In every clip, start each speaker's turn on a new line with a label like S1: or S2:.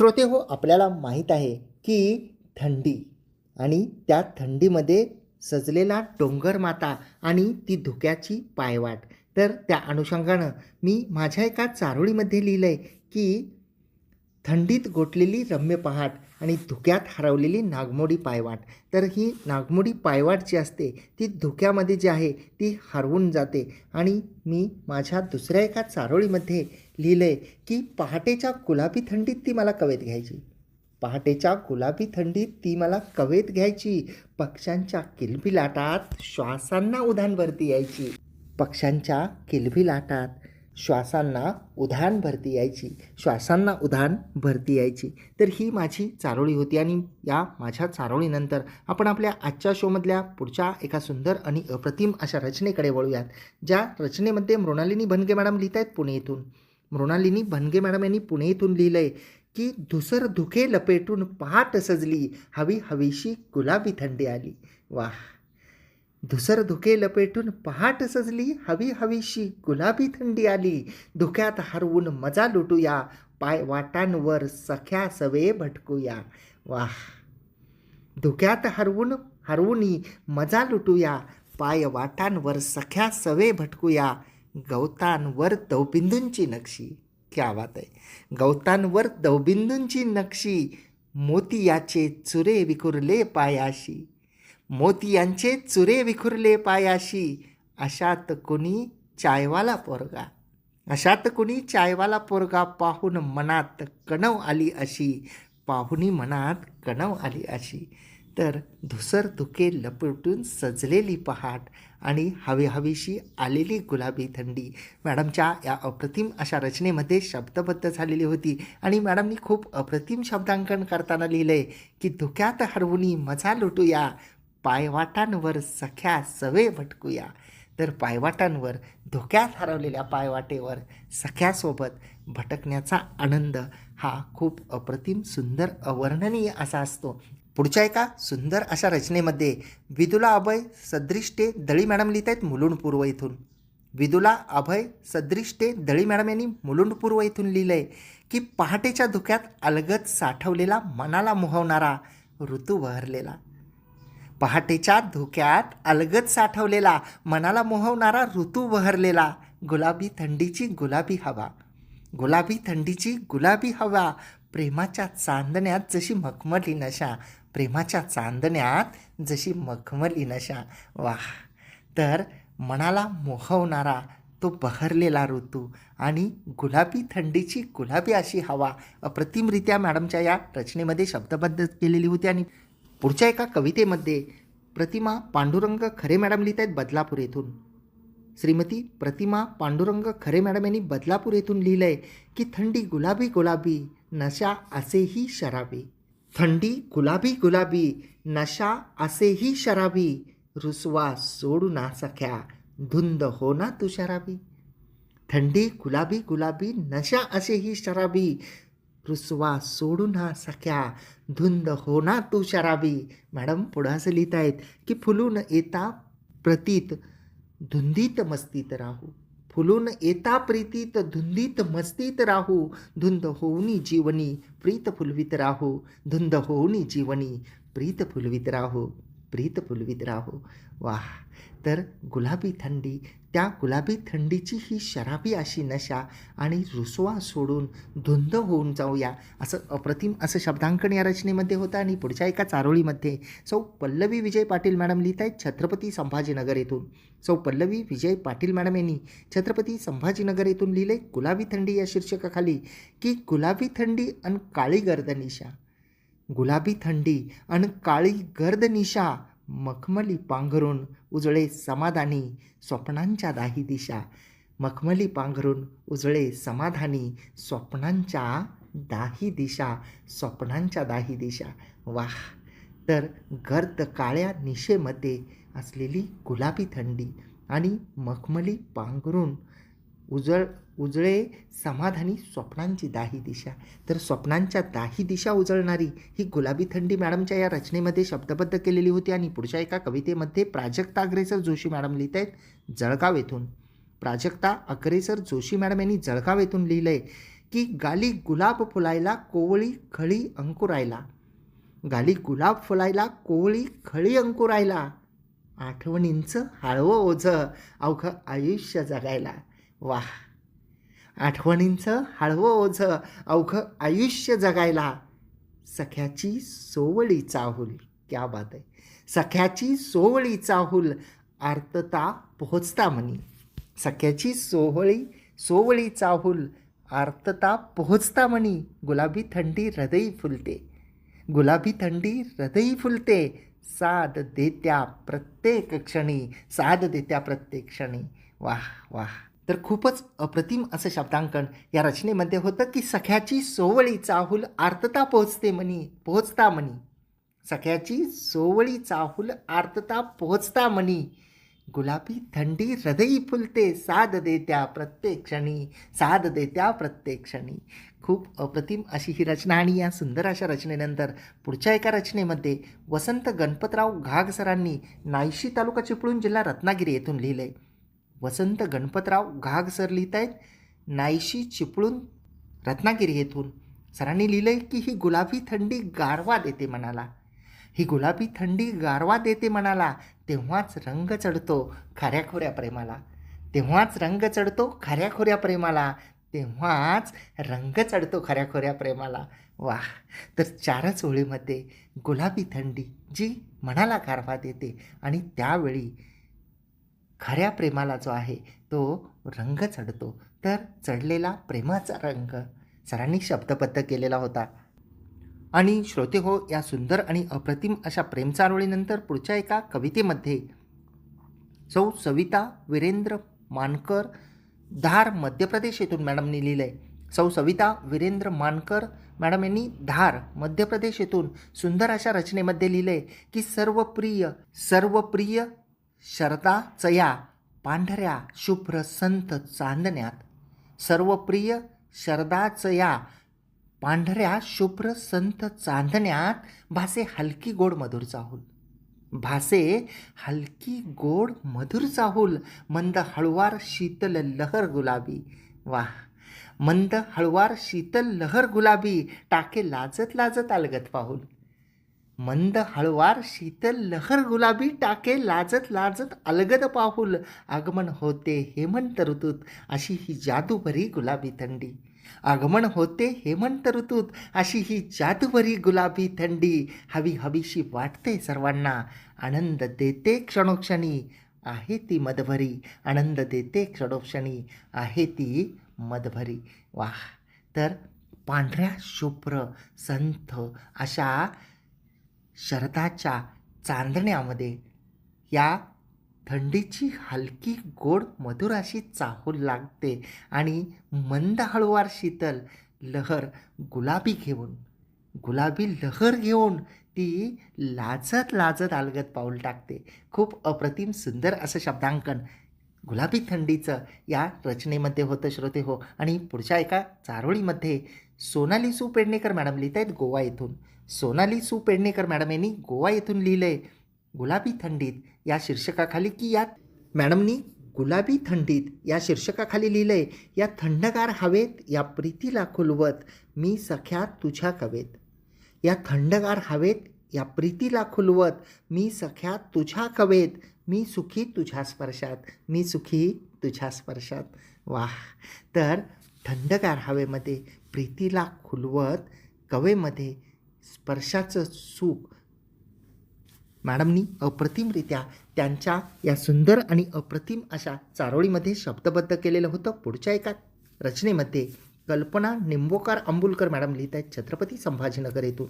S1: श्रोते हो आपल्याला माहीत आहे की थंडी आणि त्या थंडीमध्ये सजलेला डोंगर माता आणि ती धुक्याची पायवाट. तर त्या अनुषंगानं मी माझ्या एका चारोळीमध्ये लिहिलं आहे की थंडीत गोठलेली रम्य पहाट आणि धुक्यात हरवलेली नागमोडी पायवाट. तर ही नागमोडी पायवाट जी असते ती धुक्यामध्ये जी आहे ती हरवून जाते आणि मी माझ्या दुसऱ्या एका चारोळीमध्ये लिहिलं आहे की पहाटेच्या गुलाबी थंडीत ती मला कवेत घ्यायची. पहाटेच्या गुलाबी थंडीत ती मला कवेत घ्यायची. पक्ष्यांच्या किलबिलाटात श्वासांना उधाण भरती यायची. पक्ष्यांच्या किलबिलाटात श्वासांना उधाण भरती यायची. श्वासांना उधाण भरती यायची. तर ही माझी चारोळी होती आणि या माझ्या चारोळीनंतर आपण आपल्या आजच्या शोमधल्या पुढच्या एका सुंदर आणि अप्रतिम अशा रचनेकडे वळूयात ज्या रचनेमध्ये मृणालिनी भनगे मॅडम लिहित आहेत पुणे येथून. मृणालिनी भनगे मॅडम यांनी पुणे इथून लिहिलं आहे की धुसर धुके लपेटून पहाट सजली हवी हवीशी गुलाबी थंडी आली. वाह! धुसर धुके लपेटून पहाट सजली हवी हवीशी गुलाबी थंडी आली. धुक्यात हरवून मजा लुटूया पाय वाटांवर सख्या सवे भटकूया. वाह! धुक्यात हरवून हरवूनी मजा लुटूया पाय वाटांवर सख्या सवे भटकूया. गवतांवर दवबिंदूंची नक्षी. क्या बात आहे. गवतांवर दवबिंदूंची नक्षी मोतियाचे चुरे विखुरले पायाशी. मोतियांचे चुरे विखुरले पायाशी. अशात कुणी चायवाला पोरगा? अशात कुणी चायवाला पोरगा? पाहून मनात कणव आली अशी. पाहुणी मनात कणव आली अशी. तर धुसर धुके लपटून सजलेली पहाट. आणि हवीहवीशी आलेली गुलाबी थंडी. मॅडमच्या या अप्रतिम अशा रचनेमध्ये शब्दबद्ध झालेली होती आणि मॅडमनी खूप अप्रतिम शब्दांकन करताना लिहिलं आहे की धुक्यात हरवुनी मजा लुटूया पायवाटांवर सख्या सवे भटकूया. तर पायवाटांवर धोक्यात हरवलेल्या पायवाटेवर सख्यासोबत भटकण्याचा आनंद हा खूप अप्रतिम सुंदर अवर्णनीय असा असतो. पुढच्या एका सुंदर अशा रचनेमध्ये विदुला अभय सदृष्टे दळी मॅडम लिहित आहेत मुलुंड पूर्व इथून. विदुला अभय सदृष्टे दळी मॅडम यांनी मुलुंड पूर्व इथून लिहिलं आहे की पहाटेच्या धुक्यात अलगद साठवलेला मनाला मोहवणारा ऋतू बहरलेला. पहाटेच्या धुक्यात अलगद साठवलेला मनाला मोहवणारा ऋतू बहरलेला. गुलाबी थंडीची गुलाबी हवा. गुलाबी थंडीची गुलाबी हवा. प्रेमाच्या चांदण्यात जशी मखमली नशा प्रेमाच्या चांदण्यात जशी मखमली नशा. वाह! तर मनाला मोहवणारा तो बहरलेला ऋतू आणि गुलाबी थंडीची गुलाबी अशी हवा अप्रतिमरित्या मॅडमच्या या रचनेमध्ये शब्दबद्ध केलेली होती आणि पुढच्या एका कवितेमध्ये प्रतिमा पांडुरंग खरे मॅडम लिहित आहेत बदलापूर येथून. श्रीमती प्रतिमा पांडुरंग खरे मॅडम यांनी बदलापूर येथून लिहिलं आहे की थंडी गुलाबी गुलाबी नशा असेही शराबी. थंडी गुलाबी गुलाबी नशा असेही शराबी. रुसवा सोडू ना सख्या धुंद हो ना तू शराबी. थंडी गुलाबी गुलाबी नशा असेही शराबी. रुसवा सोडू ना सख्या धुंद हो ना तू शराबी. मॅडम पुढं असं लिहित आहेत की फुलून येता प्रतीत धुंदीत मस्तीत राहू. फुलून येता प्रीतीत धुंदीत मस्तीत राहू. धुंद होऊनी जीवनी प्रीत फुलवित राहू. धुंद होऊनी जीवनी प्रीत फुलवित राहू. प्रीत फुलवित राहू. वाह! तर गुलाबी थंडी त्या गुलाबी थंडीची ही शराबी अशी नशा आणि रुसवा सोडून धुंद होऊन जाऊया असं अप्रतिम असं शब्दांकन या रचनेमध्ये होतं आणि पुढच्या एका चारोळीमध्ये सौ पल्लवी विजय पाटील मॅडम लिहित आहेत छत्रपती संभाजीनगर येथून. सौ पल्लवी विजय पाटील मॅडम यांनी छत्रपती संभाजीनगर येथून लिहिले गुलाबी थंडी या शीर्षकाखाली की गुलाबी थंडी आणि काळी गर्द निशा. गुलाबी थंडी आणि काळी गर्द निशा मखमली पांघरून उजळे समाधानी स्वप्नांच्या दाही दिशा. मखमली पांघरून उजळे समाधानी स्वप्नांच्या दाही दिशा स्वप्नांच्या दाही दिशा. वाह! तर गर्द काळ्या निशेमध्ये असलेली गुलाबी थंडी आणि मखमली पांघरून उजळ उजळे समाधानी स्वप्नांची दाही दिशा. तर स्वप्नांच्या दाही दिशा उजळणारी ही गुलाबी थंडी मॅडमच्या या रचनेमध्ये शब्दबद्ध केलेली होती आणि पुढच्या एका कवितेमध्ये प्राजक्ता अग्रेसर जोशी मॅडम लिहित आहेत जळगाव येथून. प्राजक्ता अग्रेसर जोशी मॅडम यांनी जळगाव येथून लिहिलं आहे की गाली गुलाब फुलायला कोवळी खळी अंकुरायला. गाली गुलाब फुलायला कोवळी खळी अंकुरायला. आठवणींचं हळवं ओझं अवघं आयुष्य जगायला. वाह. आठवणींचं हळवं ओझं अवघं आयुष्य जगायला सख्याची सोवळी चाहूल. क्या बात आहे. सख्याची सोवळी चाहूल. आर्तता पोहोचता म्हणी. सख्याची सोहळी सोवळी चाहूल. आर्तता पोहोचता म्हणी. गुलाबी थंडी हृदयी फुलते. गुलाबी थंडी हृदयी फुलते. साद देत्या प्रत्येक क्षणी. साद देत्या प्रत्येक क्षणी. वाह वाह. तर खूपच अप्रतिम असं शब्दांकन या रचनेमध्ये होतं की सख्याची सोवळी चाहूल आर्तता पोहोचते म्हणी पोहोचता म्हणी. सख्याची सोवळी चाहूल आर्तता पोहोचता म्हणी. गुलाबी थंडी हृदयी फुलते साद देत्या प्रत्येक क्षणी साद देत्या प्रत्येक क्षणी. खूप अप्रतिम अशी ही रचना आणि या सुंदर अशा रचनेनंतर पुढच्या एका रचनेमध्ये वसंत गणपतराव घाग सरांनी नायशी तालुका चिपळूण जिल्हा रत्नागिरी येथून लिहिलं आहे वसंत गणपतराव घाग सर लिहित आहेत नाईशी चिपळून रत्नागिरी येथून. सरांनी लिहिलं आहे की ही गुलाबी थंडी गारवा देते मनाला. ही गुलाबी थंडी गारवा देते मनाला. तेव्हाच रंग चढतो खऱ्याखोऱ्या प्रेमाला. तेव्हाच रंग चढतो खऱ्याखोऱ्या प्रेमाला. तेव्हाच रंग चढतो खऱ्याखोऱ्या प्रेमाला. वा तर चारच ओळीमध्ये गुलाबी थंडी जी मनाला गारवा देते आणि त्यावेळी खऱ्या प्रेमाला जो आहे तो रंग चढतो. तर चढलेला प्रेमाचा रंग. सरांनी शब्दबद्ध केलेला होता. आणि श्रोते हो या सुंदर आणि अप्रतिम अशा प्रेमचारोळीनंतर पुढच्या एका कवितेमध्ये सौ सविता वीरेंद्र मानकर धार मध्य प्रदेश येथून मॅडमनी लिहिलं. आहे सौ सविता वीरेंद्र मानकर मॅडम यांनी धार मध्य प्रदेश येथून सुंदर अशा रचनेमध्ये लिहिलं आहे की सर्वप्रिय सर्वप्रिय शरदा चया पांढऱ्या शुभ्र संत चांदण्यात. सर्वप्रिय शरदाचया पांढऱ्या शुभ्र संत चांदण्यात भासे हलकी गोड मधुर चाहूल. भासे हलकी गोड मधुर चाहूल. मंद हळुवार शीतल लहर गुलाबी. वा मंद हळुवार शीतल लहर गुलाबी. टाके लाजत लाजत अलगत पाहूल. मंद हळवार शीतल लहर गुलाबी टाके लाजत लाजत अलगद पाहुल. आगमन होते हेमंत ऋतूत अशी ही जादूभरी गुलाबी थंडी. आगमन होते हेमंत ऋतूत अशी ही जादूभरी गुलाबी थंडी. हवी हवीशी वाटते सर्वांना आनंद देते क्षणोक्षणी. आहे ती मदभरी आनंद देते क्षणोक्षणी. आहे ती मदभरी. वाह! तर पांढऱ्या शुभ्र संथ अशा शरदाच्या चांदण्यामध्ये या थंडीची हलकी गोड मधुर अशी चाहूल लागते आणि मंद हळुवार शीतल लहर गुलाबी घेऊन गुलाबी लहर घेऊन ती लाजत लाजत अलगत पाऊल टाकते. खूप अप्रतिम सुंदर असं शब्दांकन गुलाबी थंडीचं या रचनेमध्ये होतं श्रोते हो. आणि पुढच्या एका चारोळीमध्ये सोनाली सु पेडणेकर मॅडम लिहित आहेत गोवा येथून. सोनाली सू पेडणेकर मॅडम यांनी गोवा येथून लिहिलं आहे गुलाबी थंडीत या शीर्षकाखाली की यात? मॅडमनी गुलाबी थंडीत या शीर्षकाखाली लिहिलं आहे या थंडगार हवेत या प्रीतीला खुलवत मी सख्या तुझ्या कवेत. या थंडगार हवेत या प्रीतीला खुलवत मी सख्या तुझ्या कवेत. मी सुखी तुझ्या स्पर्शात मी सुखी तुझ्या स्पर्शात. वाह! तर थंडगार हवेमध्ये प्रीतीला खुलवत कवेमध्ये स्पर्शाचं सुख. मॅडमनी अप्रतिमरित्या त्यांच्या या सुंदर आणि अप्रतिम अशा चारोळीमध्ये शब्दबद्ध केलेलं होतं पुढच्या एका रचनेमध्ये. कल्पना निंबोकार अंबुलकर मॅडम लिहित आहेत छत्रपती संभाजीनगर येथून.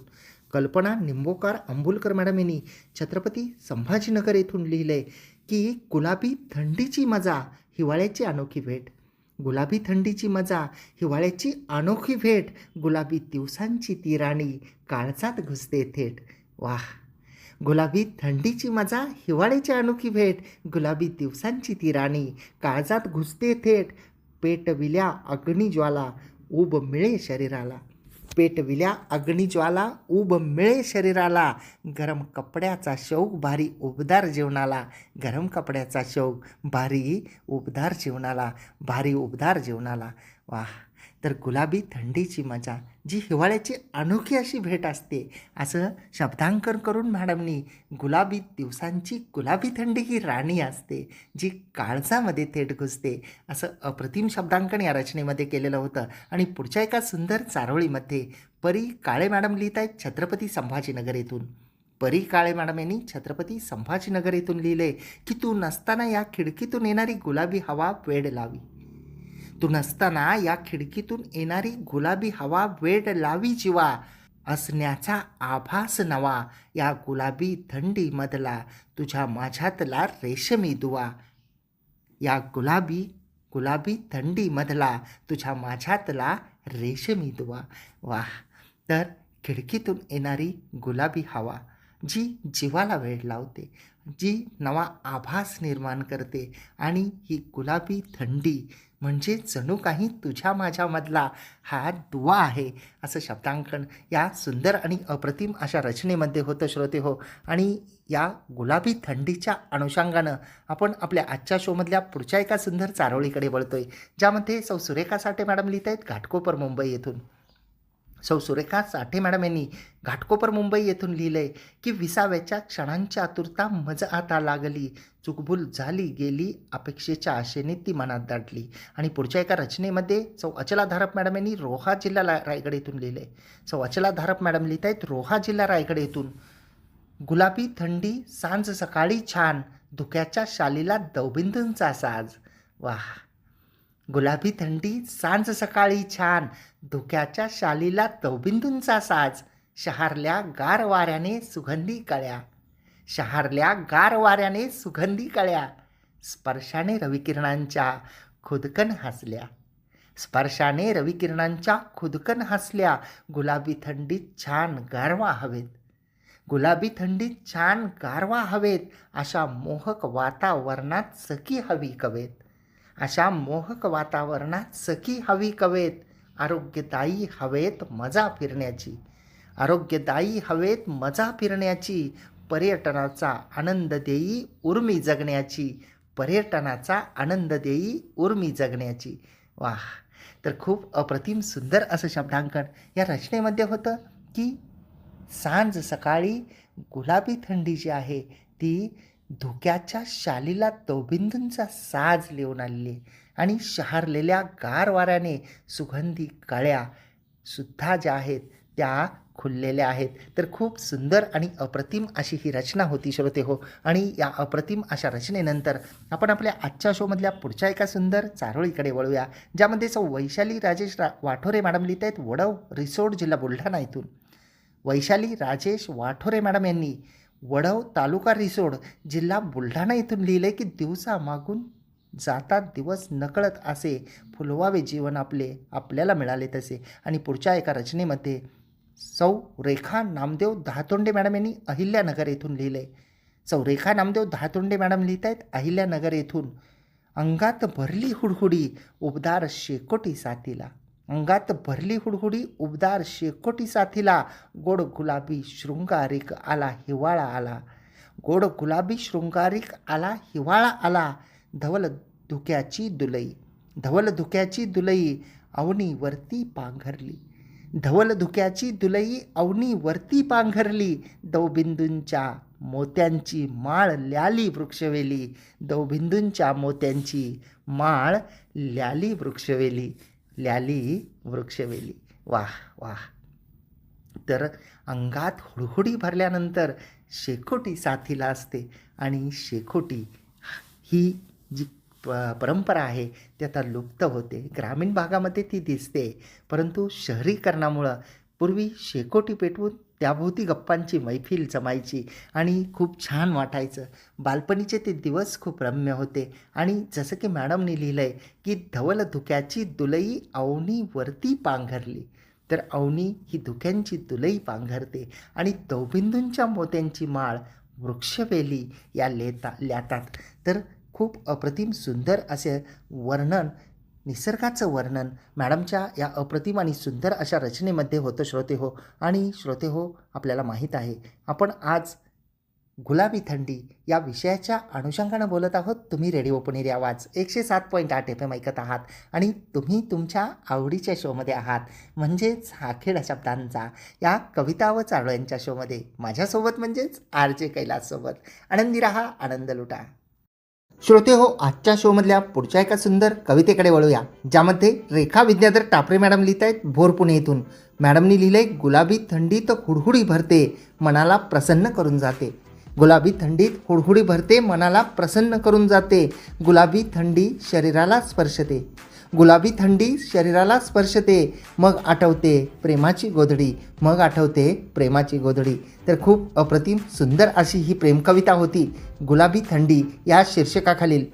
S1: कल्पना निंबोकार अंबुलकर मॅडम यांनी छत्रपती संभाजीनगर येथून लिहिले की गुलाबी थंडीची मजा हिवाळ्याची अनोखी भेट. गुलाबी थंडीची मजा हिवाळ्याची अनोखी भेट गुलाबी दिवसांची ती राणी काळजात घुसते थेट. वाह! गुलाबी थंडीची मजा हिवाळ्याची अनोखी भेट गुलाबी दिवसांची ती राणी काळजात घुसते थेट. पेटविल्या अग्निज्वाला उब मिळे शरीराला. पेटविल्या अग्निज्वाला उब मिळे शरीराला गरम कपड्याचा शौक भारी उबदार जेवणाला. गरम कपड्याचा शौक भारी उबदार जेवणाला भारी उबदार जेवणाला. वाह! तर गुलाबी थंडीची मजा जी हिवाळ्याची अनोखी अशी भेट असते असं शब्दांकन करून मॅडमनी गुलाबी दिवसांची गुलाबी थंडी ही राणी असते जी काळजामध्ये थेट घुसते असं अप्रतिम शब्दांकन या रचनेमध्ये केलेलं होतं. आणि पुढच्या एका सुंदर चारोळीमध्ये परी काळे मॅडम लिहित आहेत छत्रपती संभाजीनगर येथून परी काळे मॅडम यांनी छत्रपती संभाजीनगर येथून लिहिले की तू नसताना या खिडकीतून येणारी गुलाबी हवा वेड लावी. तू नसताना या खिडकीतून येणारी गुलाबी हवा वेड लावी जीवा असण्याचा आभास नवा. या गुलाबी थंडीमधला तुझ्या माझ्यातला रेशमी दुवा. या गुलाबी गुलाबी थंडीमधला तुझ्या माझ्यातला रेशमी दुवा. वाह! तर खिडकीतून येणारी गुलाबी हवा जी जीवाला वेळ लावते जी नवा आभास निर्माण करते आणि ही गुलाबी थंडी म्हणजे जणू काही तुझ्या माझ्यामधला हा दुवा आहे असं शब्दांकन या सुंदर आणि अप्रतिम अशा रचनेमध्ये होतं श्रोते हो. आणि या गुलाबी थंडीच्या अनुषंगानं आपण आपल्या आजच्या शोमधल्या पुढच्या एका सुंदर चारोळीकडे वळतोय ज्यामध्ये सौ सुरेखा साठे मॅडम लिहित आहेत घाटकोपर मुंबई येथून. सौ सुरेखा साठे मॅडम यांनी घाटकोपर मुंबई येथून लिहिलंय की विसाव्याच्या क्षणांची आतुरता मज आता लागली. चुकभूल झाली गेली अपेक्षेच्या आशेने ती मनात दाटली. आणि पुढच्या एका रचनेमध्ये सौ अचला धारप मॅडम यांनी रोहा जिल्हा ला रायगड येथून लिहिलंय. सौ अचला धारप मॅडम लिहित आहेत रोहा जिल्हा रायगड येथून. गुलाबी थंडी सांज सकाळी छान धुक्याच्या शालीला दौबिंदूंचा साज. वाह! गुलाबी थंडी सांज सकाळी छान धुक्याच्या शालीला तवबिंदूंचा साज शहारल्या गार वाऱ्याने सुगंधी कळ्या. शहारल्या गार वाऱ्याने सुगंधी कळ्या. स्पर्शाने रविकिरणांच्या खुदकन हसल्या. स्पर्शाने रविकिरणांच्या खुदकन हसल्या. गुलाबी थंडीत छान गारवा हवेत. गुलाबी थंडीत छान गारवा हवेत. अशा मोहक वातावरणात सखी हवी कवेत. अशा मोहक वातावरणात सखी हवी कवेत आरोग्यदायी हवेत मजा फिरण्याची. आरोग्यदायी हवेत मजा फिरण्याची पर्यटनाचा आनंद देई उर्मी जगण्याची पर्यटनाचा आनंद देई उर्मी जगण्याची. वाह! तर खूप अप्रतिम सुंदर असं शब्दांकन या रचनेमध्ये होतं की सांज सकाळी गुलाबी थंडी जी आहे ती धुक्याच्या शालीला तौबिंदूंचा साज लिहून आलेली आणि शहारलेल्या गार वाऱ्याने सुगंधी कळ्या सुद्धा ज्या आहेत त्या खुललेल्या आहेत. तर खूप सुंदर आणि अप्रतिम अशी ही रचना होती श्रोते हो. आणि या अप्रतिम अशा रचनेनंतर आपण आपल्या आजच्या शोमधल्या पुढच्या एका सुंदर चारोळीकडे वळूया ज्यामध्ये सौ वैशाली राजेश रा वाठोरे मॅडम लिहित आहेत वडव रिसोड जिल्हा बुलढाणा इथून. वैशाली राजेश वाठोरे मॅडम यांनी वडव तालुका रिसोड जिल्हा बुलढाणा येथून लिहिले की दिवसा मागून जातात दिवस नकळत असे फुलवावे जीवन आपले आपल्याला मिळाले तसे. आणि पुढच्या एका रचनेमध्ये सौ रेखा नामदेव दहातोंडे मॅडम यांनी अहिल्यानगर येथून लिहिले सौ रेखा नामदेव दहातोंडे मॅडम लिहित आहेत अहिल्यानगर येथून अंगात भरली हुडहुडी उबदार शेकोटी साथीला. अंगात भरली हुडहुडी उबदार शेकोटी साथीला. गोड गुलाबी शृंगारिक आला हिवाळा आला. गोड गुलाबी शृंगारिक आला हिवाळा आला. धवल धुक्याची दुलई धवल धुक्याची दुलई अवनीवरती पांघरली. धवल धुक्याची दुलई अवनीवरती पांघरली. दौबिंदूंच्या मोत्यांची माळ ल्याली वृक्षवेली. दौबिंदूंच्या मोत्यांची माळ ल्याली वृक्षवेली. ल्याली वृक्षवेली. वाह वाह. तर अंगात हुडहुडी भरल्यानंतर शेकोटी साथीला असते आणि शेकोटी ही जी प परंपरा आहे ती आता लुप्त होते. ग्रामीण भागामध्ये ती दिसते. परंतु शहरीकरणामुळं पूर्वी शेकोटी पेटवून त्याभोवती गप्पांची मैफिल जमायची आणि खूप छान वाटायचं. बालपणीचे ते दिवस खूप रम्य होते. आणि जसं की मॅडमनी लिहिलं आहे की धवल धुक्याची दुलई अवनीवरती पांघरली. तर अवनी ही धुक्यांची दुलई पांघरते आणि दौबिंदूंच्या मोत्यांची माळ वृक्षवेली या लेता ल्यातात. तर खूप अप्रतिम सुंदर असे वर्णन निसर्गाचं वर्णन मॅडमच्या या अप्रतिम आणि सुंदर अशा रचनेमध्ये होतं श्रोते हो. आणि श्रोते हो आपल्याला माहीत आहे आपण आज गुलाबी थंडी या विषयाच्या अनुषंगानं बोलत आहोत. तुम्ही रेडिओ पुणेरी आवाज एकशे सात पॉईंट आठ एफ एम ऐकत आहात आणि तुम्ही तुमच्या आवडीच्या शोमध्ये आहात. म्हणजेच हाखेड शब्दांचा या कविता व चारळ्यांच्या शोमध्ये माझ्यासोबत म्हणजेच आर जे कैलाससोबत. आनंदी रहा आनंद लुटा. श्रोते हो आजच्या शोमधल्या पुढच्या एका सुंदर कवितेकडे वळूया ज्यामध्ये रेखा विद्याधर टापरे मॅडम लिहित आहेत भोर पुणे येथून मॅडमनी लिहिलंय गुलाबी थंडीत हुडहुडी भरते मनाला प्रसन्न करून जाते. गुलाबी थंडीत हुडहुडी भरते मनाला प्रसन्न करून जाते. गुलाबी थंडी शरीराला स्पर्शते गुलाबी थंडी शरीराला स्पर्शते मग आठवते प्रेमाची गोधडी मग आठवते प्रेमाची गोधडी. तर खूप अप्रतिम सुंदर अशी ही प्रेमकविता होती गुलाबी थंडी या शीर्षकाखालील.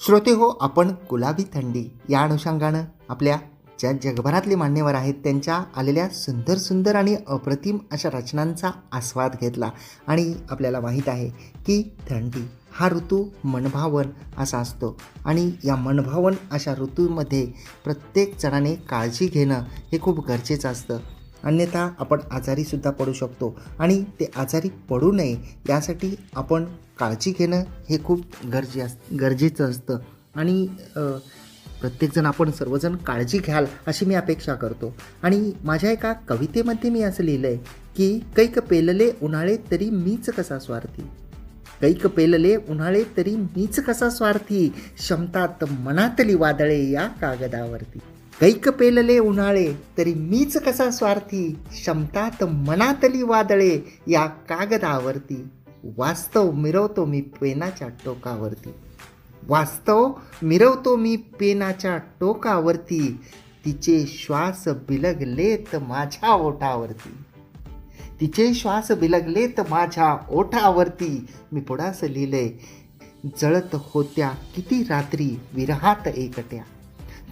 S1: श्रोते हो आपण गुलाबी थंडी या अनुषंगानं आपल्या ज्या जगभरातले मान्यवर आहेत त्यांच्या आलेल्या सुंदर सुंदर आणि अप्रतिम अशा रचनांचा आस्वाद घेतला. आणि आपल्याला माहीत आहे की थंडी हा ऋतू मनभावन असा असतो. आणि या मनभावन अशा ऋतूमध्ये प्रत्येक जणाने काळजी घेणं हे खूप गरजेचं असतं. अन्यथा आपण आजारीसुद्धा पडू शकतो. आणि ते आजारी पडू नये यासाठी आपण काळजी घेणं हे खूप गरजे अस गरजेचं असतं. आणि प्रत्येकजण आपण सर्वजण काळजी घ्याल अशी मी अपेक्षा करतो. आणि माझ्या एका कवितेमध्ये मी असं लिहिलं आहे की कैक पेलले उन्हाळे तरी मीच कसा स्वार्थी? कैक पेलले उन्हाळे तरी मीच कसा स्वार्थी? क्षमतात मनातली वादळे या कागदावरती. कैक पेलले उन्हाळे तरी मीच कसा स्वार्थी? क्षमतात मनातली वादळे या कागदावरती. वास्तव मिरवतो मी पेनाच्या टोकावरती. वास्तव मिरवतो मी पेनाच्या टोकावरती. तिचे श्वास बिलगलेत माझ्या ओठावरती. तिचे श्वास बिलगलेत माझ्या ओठावरती. मी पुढास लिहिलंय जळत होत्या किती रात्री विरहात एकट्या.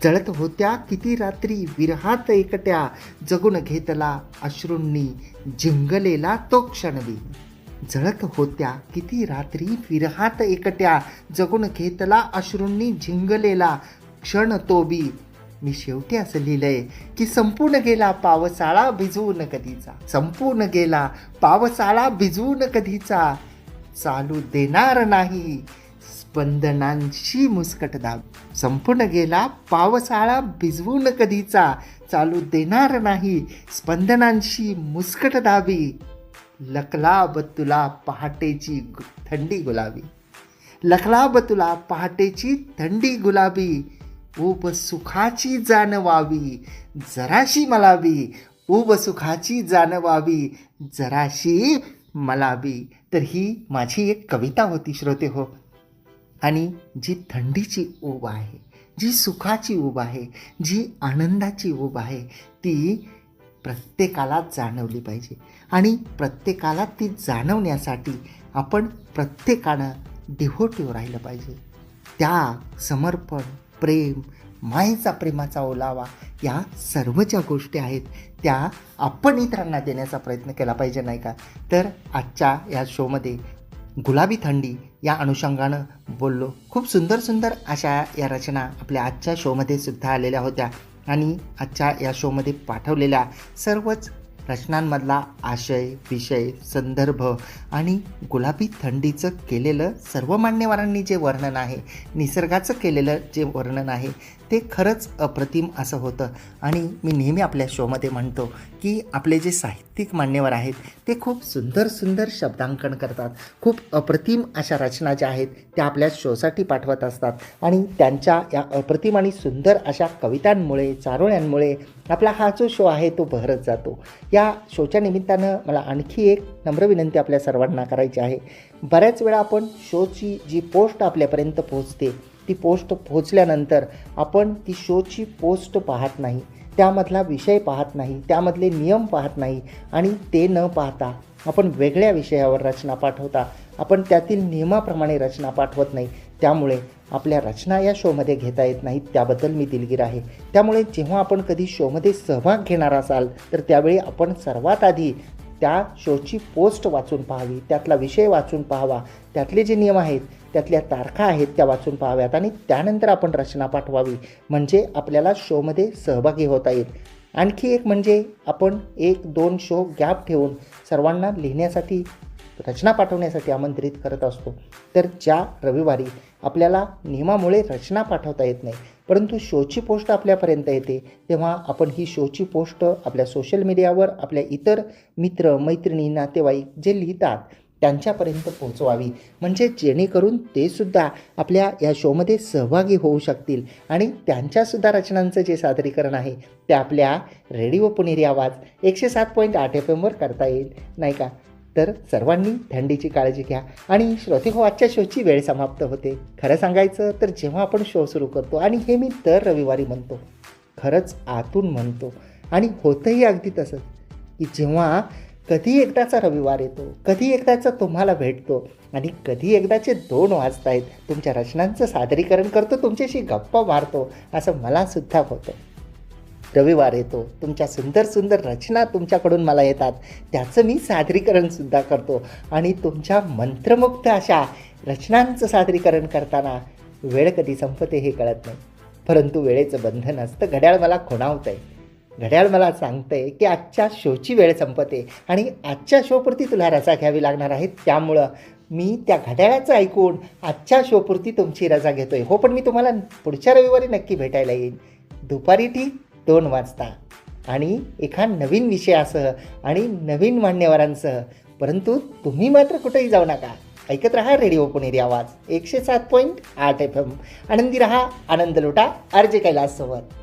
S1: जळत होत्या किती रात्री विरहात एकट्या. जगून घेतला अश्रूंनी झिंगलेला तो क्षणवी. जळत होत्या किती रात्री विरहात एकट्या. जगून घेतला अश्रूंनी झिंगलेला क्षण तो बी. मी शेवटी असं लिहिलंय की संपूर्ण गेला पावसाळा भिजवून कधीचा. संपूर्ण गेला पावसाळा भिजवून कधीचा. चालू देणार नाही स्पंदनांशी मुस्कट दाब. संपूर्ण गेला पावसाळा भिजवून कधीचा. चालू देणार नाही स्पंदनांशी मुस्कट दाबी. लकलाब तुला पहाटेची थंडी गुलाबी. लखलाब तुला पहाटेची थंडी गुलाबी. उब सुखाची जाणवावी जराशी मलावी. उब सुखाची जाणवावी जराशी मलावी. तर ही माझी एक कविता होती श्रोते हो. आणि जी थंडीची ऊब आहे जी सुखाची ऊब आहे जी आनंदाची ऊब आहे ती प्रत्येकाला जाणवली पाहिजे. आणि प्रत्येकाला ती जाणवण्यासाठी आपण प्रत्येकानं डिव्होटिव्ह राहिलं पाहिजे. त्याग समर्पण प्रेम मायेचा प्रेमाचा ओलावा या सर्व ज्या गोष्टी आहेत त्या आपण इतरांना देण्याचा प्रयत्न केला पाहिजे नाही का? तर आजच्या या शोमध्ये गुलाबी थंडी या अनुषंगानं बोललो. खूप सुंदर सुंदर अशा या रचना आपल्या आजच्या शोमध्ये सुद्धा आलेल्या होत्या. आणि आजच्या या शोमध्ये पाठवलेल्या सर्वच रचनांमधला आशय विषय संदर्भ आणि गुलाबी थंडीचं केलेलं सर्व मान्यवरांनी जे वर्णन आहे निसर्गाचं केलेलं जे वर्णन आहे ते खरंच अप्रतिम असं होतं. आणि मी नेहमी आपल्या शोमध्ये म्हणतो की आपले जे साहित्यिक मान्यवर आहेत ते खूप सुंदर सुंदर शब्दांकन करतात. खूप अप्रतिम अशा रचना ज्या आहेत त्या आपल्या शोसाठी पाठवत असतात. आणि त्यांच्या या अप्रतिम आणि सुंदर अशा कवितांमुळे चारोळ्यांमुळे आपला हा जो शो आहे तो बहरत जातो. या शोच्या निमित्तानं मला आणखी एक नम्र विनंती आपल्या सर्वांना करायची आहे. बऱ्याच वेळा आपण शोची जी पोस्ट आपल्यापर्यंत पोहोचते ती पोस्ट पोहोचल्यानंतर आपण ती शोची पोस्ट पाहत नाही त्यामधला विषय पाहत नाही त्यामधले नियम पाहत नाही आणि ते न पाहता आपण वेगळ्या विषयावर रचना पाठवता. आपण त्यातील नियमाप्रमाणे रचना पाठवत नाही. त्यामुळे आपल्या रचना या शोमध्ये घेता येत नाहीत त्याबद्दल मी दिलगीर आहे. त्यामुळे जेव्हा आपण कधी शोमध्ये सहभाग घेणार असाल तर त्यावेळी आपण सर्वात आधी त्या शोची पोस्ट वाचून पाहावी त्यातला विषय वाचून पाहावा. त्यातले जे नियम आहेत त्यातल्या तारखा आहेत त्या वाचून पाहाव्यात आणि त्यानंतर आपण रचना पाठवावी. म्हणजे आपल्याला शोमध्ये सहभागी होता येईल. आणखी एक म्हणजे आपण एक दोन शो गॅप ठेवून सर्वांना लिहिण्यासाठी रचना पाठवण्यासाठी आमंत्रित करत असतो. तर ज्या रविवारी आपल्याला नियमामुळे रचना पाठवता येत नाही परंतु शोची पोस्ट आपल्यापर्यंत येते तेव्हा आपण ही शोची पोस्ट आपल्या सोशल मीडियावर आपल्या इतर मित्र मैत्रिणी नातेवाईक जे लिहितात त्यांच्यापर्यंत पोहोचवावी. म्हणजे जेणेकरून ते सुद्धा आपल्या या शोमध्ये सहभागी होऊ शकतील आणि त्यांच्यासुद्धा रचनांचं जे सादरीकरण आहे ते आपल्या रेडिओ पुणेरी आवाज एकशे सात पॉईंट आठ एफ एमवर करता येईल. नाही का? तर सर्वांनी थंडीची काळजी घ्या आणि श्रोते हो आजच्या शोची वेळ समाप्त होते. खरं सांगायचं तर जेव्हा आपण शो सुरू करतो आणि हे मी दर रविवारी म्हणतो खरंच आतून म्हणतो आणि होतंही अगदी तसंच की जेव्हा कधी एकदाचा रविवार येतो कधी एकदाचा तुम्हाला भेटतो आणि कधी एकदाचे दोन वाजतायत तुमच्या रचनांचं सादरीकरण करतो तुमच्याशी गप्पा मारतो असं मलासुद्धा होतं. रविवार येतो. तुमच्या सुंदर सुंदर रचना तुमच्याकडून मला येतात. त्याचं मी सादरीकरणसुद्धा करतो. आणि तुमच्या मंत्रमुग्ध अशा रचनांचं सादरीकरण करताना वेळ कधी संपते हे कळत नाही. परंतु वेळेचं बंधन असतं. घड्याळ मला खुणावतं आहे घड्याळ मला सांगतंय की आजच्या शोची वेळ संपते आणि आजच्या शोपुरती तुला रजा घ्यावी लागणार आहे. त्यामुळं मी त्या घड्याळाचं ऐकून आजच्या शोपुरती तुमची रजा घेतोय. हो पण मी तुम्हाला पुढच्या रविवारी नक्की भेटायला येईन. दुपारी ठीक दोन वाजता. आणि एका नवीन विषयासह आणि नवीन मान्यवरांसह. परंतु तुम्ही मात्र कुठेही जाऊ नका. ऐकत रहा रेडिओ पुणेरी आवाज एकशे सात पॉईंट आठ एफ एम आनंदी रहा आनंद लुटा आर जे कैलाससोबत.